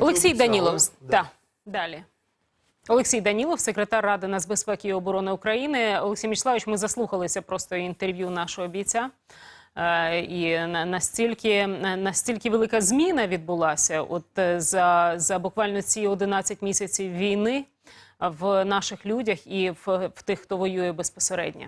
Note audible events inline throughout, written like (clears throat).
Олексій обіцяли. Данілов. Да. Так, далі. Олексій Данілов, секретар Ради нацбезпеки і оборони України. Олексій Мічславович, ми заслухалися просто інтерв'ю нашого бійця. Е, І на- настільки, настільки велика зміна відбулася, от е, за, за буквально ці 11 місяців війни в наших людях і в, в тих, хто воює безпосередньо.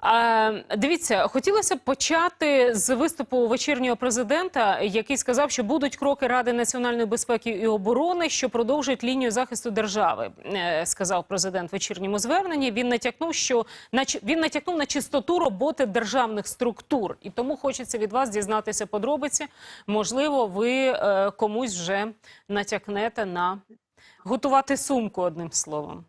А, дивіться, хотілося б почати з виступу вечірнього президента, який сказав, що будуть кроки Ради національної безпеки і оборони, що продовжують лінію захисту держави, е, сказав президент в вечірньому зверненні. Він натякнув, що на він натякнув на чистоту роботи державних структур, і тому хочеться від вас дізнатися подробиці. Можливо, ви е, комусь вже натякнете на готувати сумку, одним словом.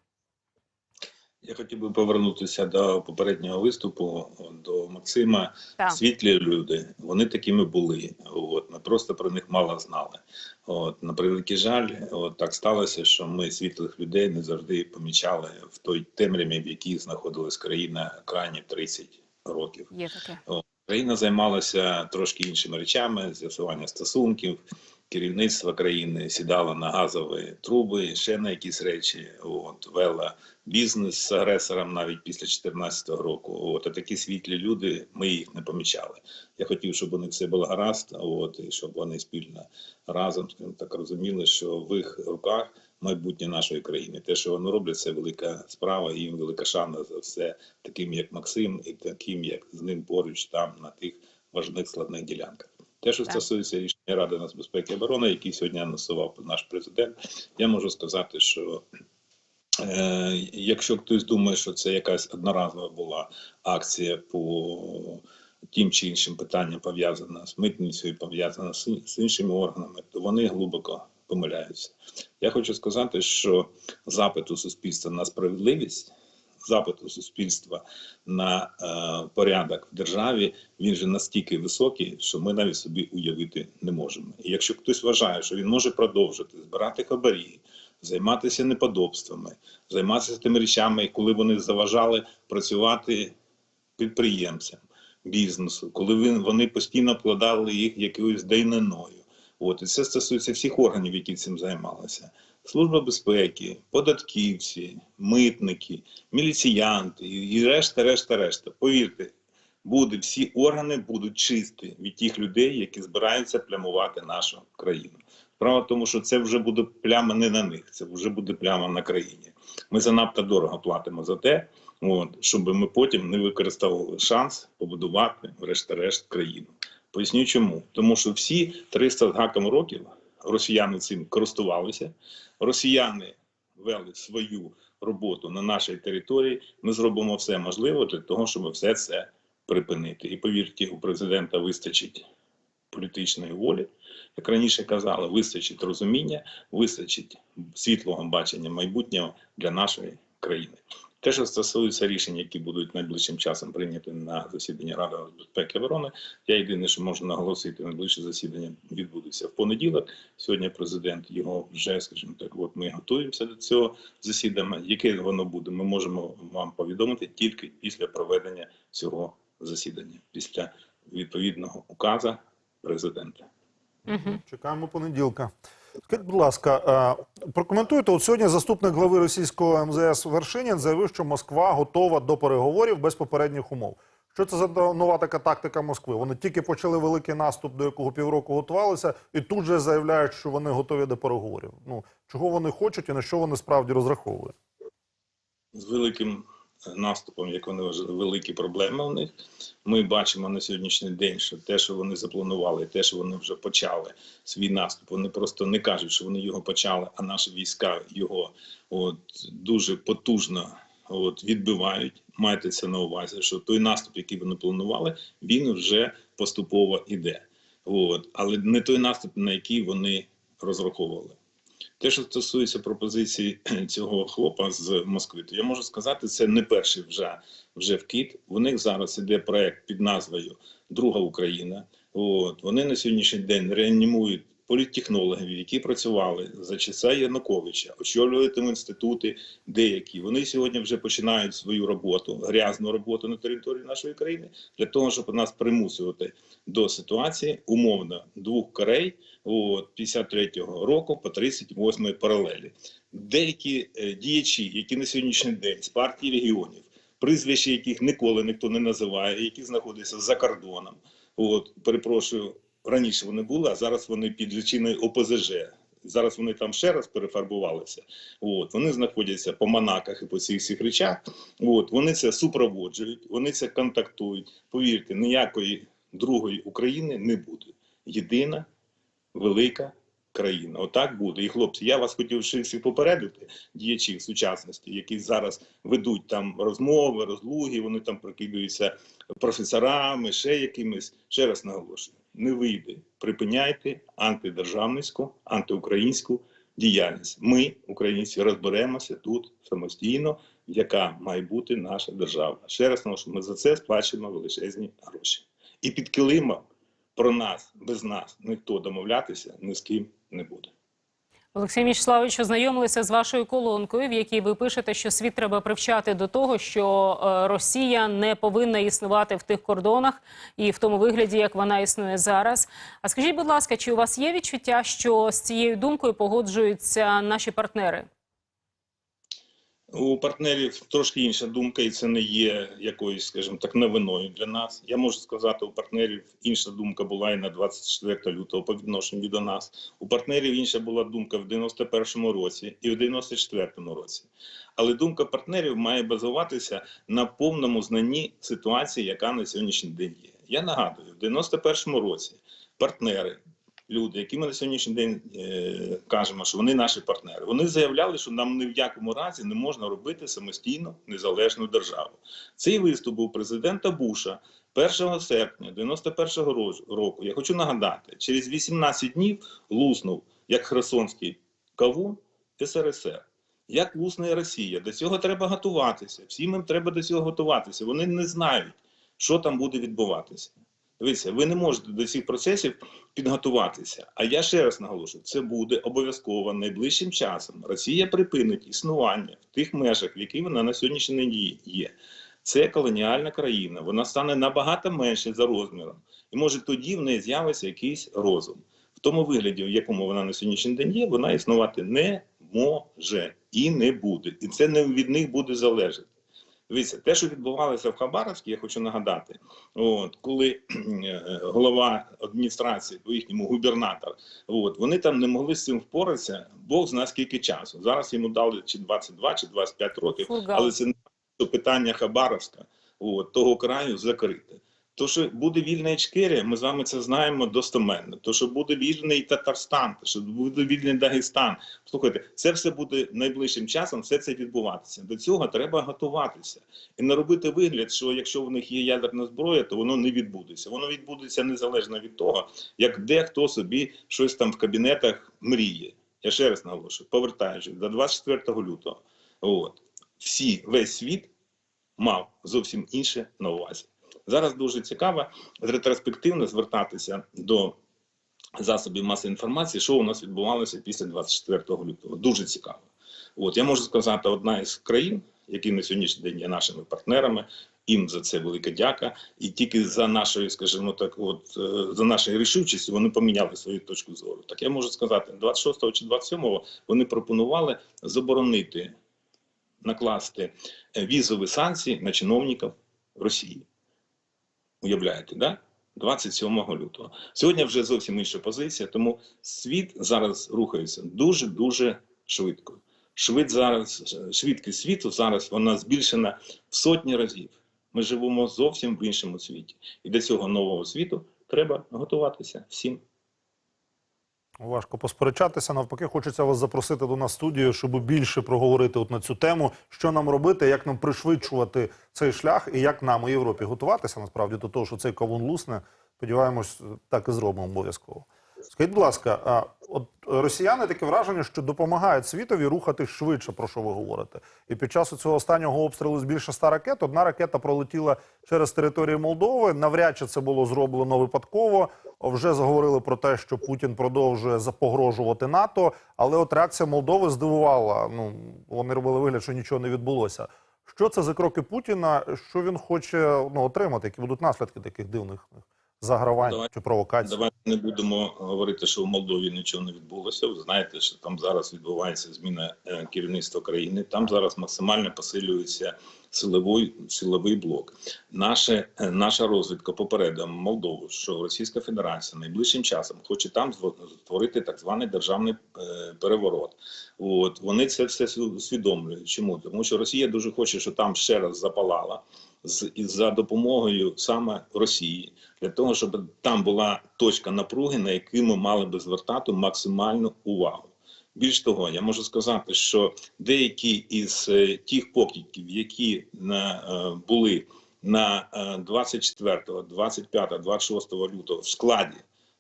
Я хотів би повернутися до попереднього виступу до Максима. Так. Світлі люди, вони такими були. От ми просто про них мало знали. От на превеликий жаль, от так сталося, що ми світлих людей не завжди помічали в той темряві, в якій знаходилась країна крайні 30 років. Є таке. Країна займалася трошки іншими речами: з'ясування стосунків, керівництво країни сідало на газові труби, ще на якісь речі. От вела бізнес з агресором навіть після 2014 року. От а такі світлі люди, ми їх не помічали. Я хотів, щоб у них все було гаразд, от і щоб вони спільно разом так розуміли, що в їх руках. Майбутнє нашої країни, те, що вони роблять, це велика справа, їм велика шана за все, таким як Максим, і таким, як з ним поруч там на тих важних складних ділянках. Те, що Так. стосується рішення Ради нацбезпеки і оборони, який сьогодні анонсував наш президент, я можу сказати, що е, якщо хтось думає, що це якась одноразова була акція по тим чи іншим питанням пов'язана з митницею, пов'язана з, з іншими органами, то вони глибоко помиляються. Я хочу сказати, що запит у суспільства на справедливість, запит у суспільства на е, порядок в державі, він же настільки високий, що ми навіть собі уявити не можемо. І якщо хтось вважає, що він може продовжити збирати хабарі, займатися неподобствами, займатися тими речами, коли вони заважали працювати підприємцям, бізнесу, коли вони постійно обкладали їх якоюсь дейниною. От і це стосується всіх органів, які цим займалися. Служба безпеки, податківці, митники, міліціянти і решта, решта, решта. Повірте, буде всі органи будуть чисті від тих людей, які збираються плямувати нашу країну. Справа тому, що це вже буде пляма не на них, це вже буде пляма на країні. Ми занадто дорого платимо за те, от, щоб ми потім не використовували шанс побудувати, врешті-решт, країну. Поясню чому. Тому що всі 300 з гаком років росіяни цим користувалися, росіяни вели свою роботу на нашій території. Ми зробимо все можливе для того, щоб все це припинити. І повірте, у президента вистачить політичної волі, як раніше казали, вистачить розуміння, вистачить світлого бачення майбутнього для нашої країни. Те, що стосується рішень, які будуть найближчим часом прийняті на засіданні Ради безпеки і оборони, я єдине, що можу наголосити, найближче засідання відбудеться в понеділок. Сьогодні президент його вже, скажімо так, от ми готуємося до цього засідання. Яке воно буде, ми можемо вам повідомити тільки після проведення цього засідання, після відповідного указа президента. Угу. Чекаємо понеділка. Скажіть, будь ласка, прокоментуйте. От сьогодні заступник глави російського МЗС Вершинін заявив, що Москва готова до переговорів без попередніх умов. Що це за нова така тактика Москви? Вони тільки почали великий наступ, до якого півроку готувалися, і тут же заявляють, що вони готові до переговорів. Ну чого вони хочуть і на що вони справді розраховують? з великим наступом, як вони вважали, великі проблеми у них. Ми бачимо на сьогоднішній день, що те, що вони запланували, те, що вони вже почали свій наступ, вони просто не кажуть, що вони його почали, а наші війська його от дуже потужно от відбивають. Майте це на увазі, що той наступ, який вони планували, він вже поступово іде. От, але не той наступ, на який вони розраховували. Те, що стосується пропозиції (clears throat) цього хлопа з Москви, то я можу сказати, це не перший вже, вже вкіт. У них зараз іде проект під назвою Друга Україна. От вони на сьогоднішній день реанімують політтехнологів, які працювали за часа Януковича, очолювали там інститути деякі. Вони сьогодні вже починають свою роботу, грязну роботу на території нашої країни для того, щоб нас примусувати до ситуації умовно двох Корей от 53-го року по 38-ї паралелі. Деякі е, діячі, які на сьогоднішній день з партії регіонів, прізвища яких ніколи ніхто не називає, які знаходяться за кордоном. От перепрошую, раніше вони були, а зараз вони під личиною ОПЗЖ. Зараз вони там ще раз перефарбувалися. От вони знаходяться по манаках і по цих всіх речах. От вони це супроводжують, вони це контактують. Повірте, ніякої другої України не буде. Єдина велика країна. Отак буде. І хлопці, я вас хотів ще всіх попередити, діячів сучасності, які зараз ведуть там розмови, розлуги, вони там прикидаються професорами, ще якимись. Ще раз наголошую: не вийде. Припиняйте антидержавницьку, антиукраїнську діяльність. Ми, українці, розберемося тут самостійно, яка має бути наша держава. Ще раз наголошую, ми за це сплачуємо величезні гроші. І під килимом про нас, без нас ніхто домовлятися ні з ким не буде. Олексій Мічславович, ознайомилися з вашою колонкою, в якій ви пишете, що світ треба привчати до того, що е, Росія не повинна існувати в тих кордонах і в тому вигляді, як вона існує зараз. А скажіть, будь ласка, чи у вас є відчуття, що з цією думкою погоджуються наші партнери? У партнерів трошки інша думка, і це не є якоюсь, скажімо так, новиною для нас. Я можу сказати, у партнерів інша думка була і на 24 лютого по відношенню до нас. У партнерів інша була думка в 91-му році і в 94-му році. Але думка партнерів має базуватися на повному знанні ситуації, яка на сьогоднішній день є. Я нагадую, в 91-му році партнери люди, які ми на сьогоднішній день е, кажемо, що вони наші партнери, вони заявляли, що нам ні в якому разі не можна робити самостійно незалежну державу. Цей виступ був президента Буша 1 серпня 91-го року. Я хочу нагадати, через 18 днів луснув як Херсонський кавун СРСР. Як лусне Росія, до цього треба готуватися. Всім їм треба до цього готуватися. Вони не знають, що там буде відбуватися. Дивіться, ви не можете до цих процесів підготуватися. А я ще раз наголошую: це буде обов'язково найближчим часом. Росія припинить існування в тих межах, в яких вона на сьогоднішній день є. Це колоніальна країна. Вона стане набагато менше за розміром, і може тоді в неї з'явиться якийсь розум. В тому вигляді, в якому вона на сьогоднішній день є, вона існувати не може і не буде. І це не від них буде залежати. Дивіться, те, що відбувалося в Хабаровській, я хочу нагадати, от коли е, голова адміністрації, по їхньому губернатор, от вони там не могли з цим впоратися, Бог зна скільки часу. Зараз йому дали чи 22, чи 25 років, Фургал. але це не питання Хабаровська, от, того краю закрите. То, що буде вільна Ічкерія, ми з вами це знаємо достоменно. То, що буде вільний Татарстан, то, що буде вільний Дагестан. Слухайте, це все буде найближчим часом, все це відбуватися. До цього треба готуватися і не робити вигляд, що якщо в них є ядерна зброя, то воно не відбудеться. Воно відбудеться незалежно від того, як дехто собі щось там в кабінетах мріє. Я ще раз наголошую, повертаючись до 24 лютого, от всі весь світ мав зовсім інше на увазі. Зараз дуже цікаво ретроспективно звертатися до засобів масової інформації, що у нас відбувалося після 24 лютого. Дуже цікаво. От я можу сказати, одна із країн, які на сьогоднішній день є нашими партнерами. Їм за це велика дяка, і тільки за нашою, скажімо так, от е, за нашою рішучістю вони поміняли свою точку зору. Так я можу сказати, 26 чи 27 вони пропонували заборонити накласти е, візові санкції на чиновників Росії. Уявляєте, да? 27 лютого. Сьогодні вже зовсім інша позиція, тому світ зараз рухається дуже дуже швидко. Швид зараз, швидкість світу зараз вона збільшена в сотні разів. Ми живемо зовсім в іншому світі. І до цього нового світу треба готуватися всім. Важко посперечатися. Навпаки, хочеться вас запросити до нас в студію, щоб більше проговорити от на цю тему, що нам робити, як нам пришвидшувати цей шлях, і як нам у Європі готуватися насправді до того, що цей кавун лусне. Сподіваємось, так і зробимо обов'язково. Скажіть, будь ласка, а от росіяни таке враження, що допомагають світові рухати швидше, про що ви говорите. І під час цього останнього обстрілу з більше ста ракет одна ракета пролетіла через територію Молдови. Навряд чи це було зроблено випадково. Вже заговорили про те, що Путін продовжує запогрожувати НАТО. Але от реакція Молдови здивувала. Ну вони робили вигляд, що нічого не відбулося. Що це за кроки Путіна? Що він хоче ну, отримати? Які будуть наслідки таких дивних загравань Давай- чи провокацій? Давайте не будемо говорити, що в Молдові нічого не відбулося. Ви знаєте, що там зараз відбувається зміна е, керівництва країни. Там зараз максимально посилюється силовий силовий блок. Наше е, наша розвідка попередила Молдову, що Російська Федерація найближчим часом хоче там створити так званий державний е, переворот. От вони це все усвідомлюють. Чому тому, що Росія дуже хоче, що там ще раз запалала з за допомогою саме Росії для того, щоб там була точка напруги, на яку ми мали би звертати максимальну увагу. Більш того, я можу сказати, що деякі із е, тих покидьків, які на, е, були на е, 24, 25, 26 лютого в складі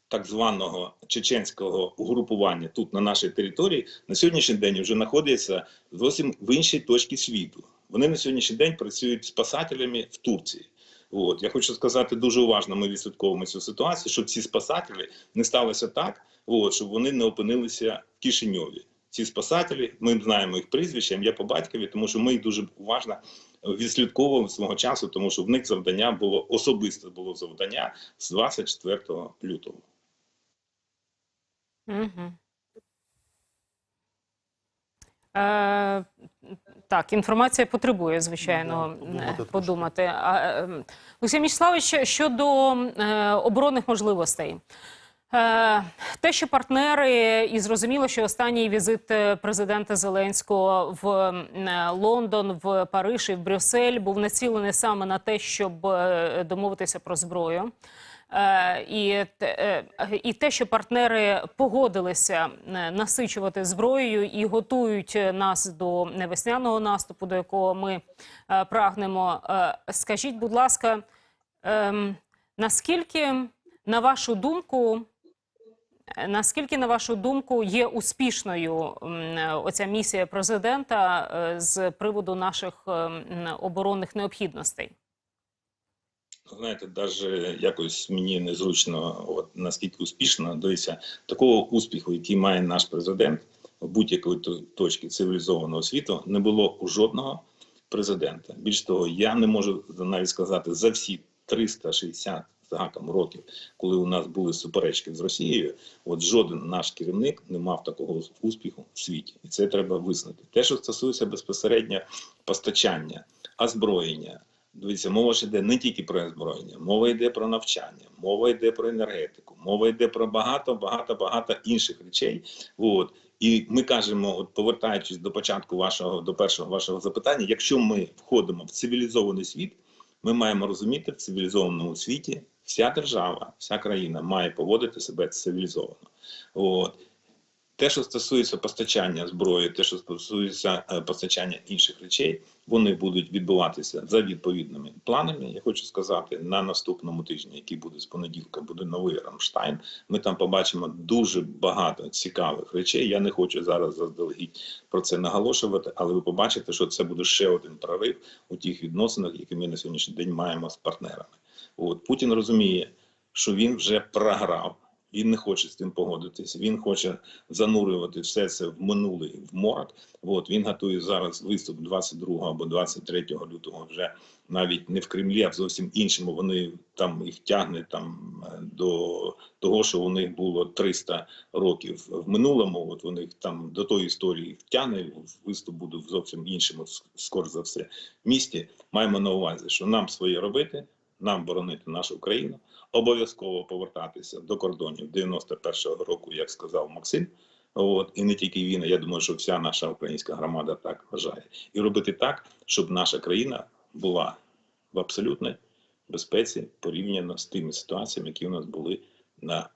так званого чеченського угрупування тут на нашій території, на сьогоднішній день вже знаходяться зовсім в іншій точці світу. Вони на сьогоднішній день працюють спасателями в Турції. От я хочу сказати дуже уважно. Ми відслідковуємо цю ситуацію, щоб ці спасателі не сталося так, от, щоб вони не опинилися в Кишиньові. Ці спасателі, ми знаємо їх прізвища, ім'я по батькові, тому що ми їх дуже уважно відслідковували свого часу, тому що в них завдання було особисте було завдання з 24 лютого. Угу. Е, так, інформація потребує, звичайно, Да, подумати е, подумати. А, е, Олексій Мічславович, щодо е, оборонних можливостей. Е, Те, що партнери, і зрозуміло, що останній візит президента Зеленського в Лондон, в Париж і в Брюссель був націлений саме на те, щоб домовитися про зброю. Е, І, е, і те, що партнери погодилися е, насичувати зброєю і готують нас до весняного наступу, до якого ми прагнемо. Скажіть, будь ласка, ем, наскільки, на вашу думку, наскільки, на вашу думку, є успішною оця місія президента з приводу наших е, оборонних необхідностей? Знаєте, навіть якось мені незручно, от наскільки успішно дивіться, такого успіху, який має наш президент в будь-якої точки цивілізованого світу, не було у жодного президента. Більш того, я не можу навіть сказати за всі 360 з гаком років, коли у нас були суперечки з Росією, от жоден наш керівник не мав такого успіху в світі, і це треба визнати. Те, що стосується безпосередньо постачання, озброєння. Дивіться, мова ж йде не тільки про озброєння, мова йде про навчання, мова йде про енергетику, мова йде про багато, багато, багато інших речей. От. І ми кажемо, от повертаючись до початку вашого до першого вашого запитання, якщо ми входимо в цивілізований світ, ми маємо розуміти, в цивілізованому світі вся держава, вся країна має поводити себе цивілізовано. От. Те, що стосується постачання зброї, те, що стосується е, постачання інших речей, вони будуть відбуватися за відповідними планами. Я хочу сказати, на наступному тижні, який буде з понеділка, буде новий Рамштайн. Ми там побачимо дуже багато цікавих речей. Я не хочу зараз заздалегідь про це наголошувати, але ви побачите, що це буде ще один прорив у тих відносинах, які ми на сьогоднішній день маємо з партнерами. От Путін розуміє, що він вже програв. Він не хоче з тим погодитися. Він хоче занурювати все це в минулий в морок. От він готує зараз виступ 22 або 23 лютого. Вже навіть не в Кремлі, а в зовсім іншому. Вони там їх тягне там е, до того, що у них було 300 років в минулому. От вони там до тої історії їх тягне. Виступ буде в зовсім іншому, скоріш за все, місті. Маємо на увазі, що нам своє робити, нам боронити нашу країну обов'язково повертатися до кордонів 91-го року, як сказав Максим. От і не тільки він, я думаю, що вся наша українська громада так вважає, і робити так, щоб наша країна була в абсолютній безпеці порівняно з тими ситуаціями, які у нас були на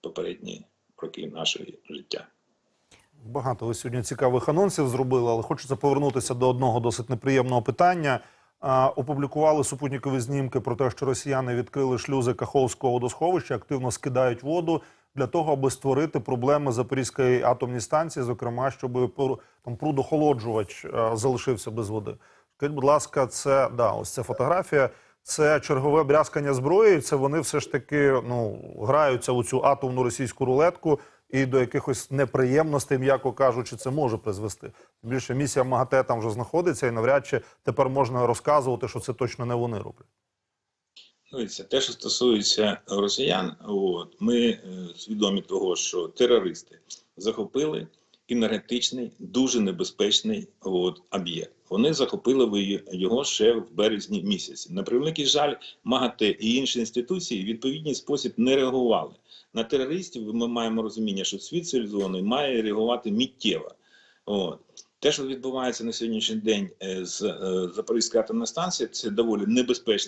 попередні роки нашого життя. Багато ви сьогодні цікавих анонсів зробили, але хочеться повернутися до одного досить неприємного питання. Опублікували супутникові знімки про те, що росіяни відкрили шлюзи Каховського водосховища, активно скидають воду. для того, аби створити проблеми Запорізької атомній станції, зокрема, щоб там прудохолоджувач е, залишився без води. Скажіть, будь ласка, це да, ось ця фотографія. Це чергове брязкання зброї. Це вони все ж таки ну граються у цю атомну російську рулетку, і до якихось неприємностей, м'яко кажучи, це може призвести. Більше місія МАГАТЕ там вже знаходиться, і навряд чи тепер можна розказувати, що це точно не вони роблять. Дивіться, те, що стосується росіян, от ми е, свідомі того, що терористи захопили енергетичний, дуже небезпечний от, об'єкт. Вони захопили його ще в березні місяці. На превеликий жаль, МАГАТЕ і інші інституції в відповідний спосіб не реагували. На терористів ми маємо розуміння, що світ цивілізований має реагувати миттєво. От. Те, що відбувається на сьогоднішній день е, з е, Запорізькою атомною станцією, це доволі небезпечна